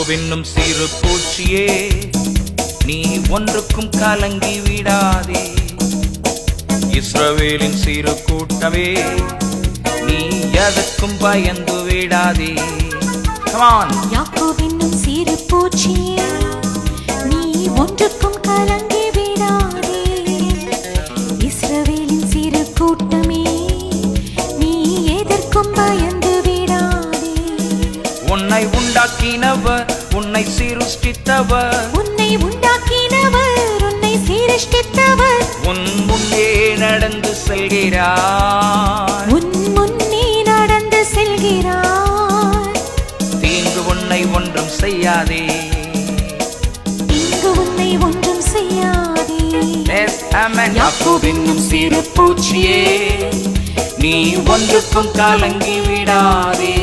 யாக்கோவென்னும் சிறு பூச்சியே நீ ஒன்றுக்கும் கலங்கி விடாதே. இஸ்ரவேலின் சிறு கூட்டமே நீ எதற்கும் பயந்து விடாதே. Come யாக்கோவென்னும் சிறு பூச்சியே நீ ஒன்றுக்கும் கலங்கி விடாதே. இஸ்ரவேலின் சிறு கூட்டம் உன்னை உண்டாக்கினவர் உன்னை சிருஷ்டித்தவர். உன்னை உண்டாக்கினவர் உன்னை சீரிஷ்டித்தவர். உன் முன்னே நடந்து செல்கிறார் உன் முன்னே நடந்து செல்கிறார் தீங்கு உன்னை ஒன்றும் செய்யாதே. இங்கு உன்னை ஒன்றும் செய்யாதே. யாக்கோபென்னும் சிறு பூச்சியே நீ ஒன்றுக்கும் கலங்கி விடாதே.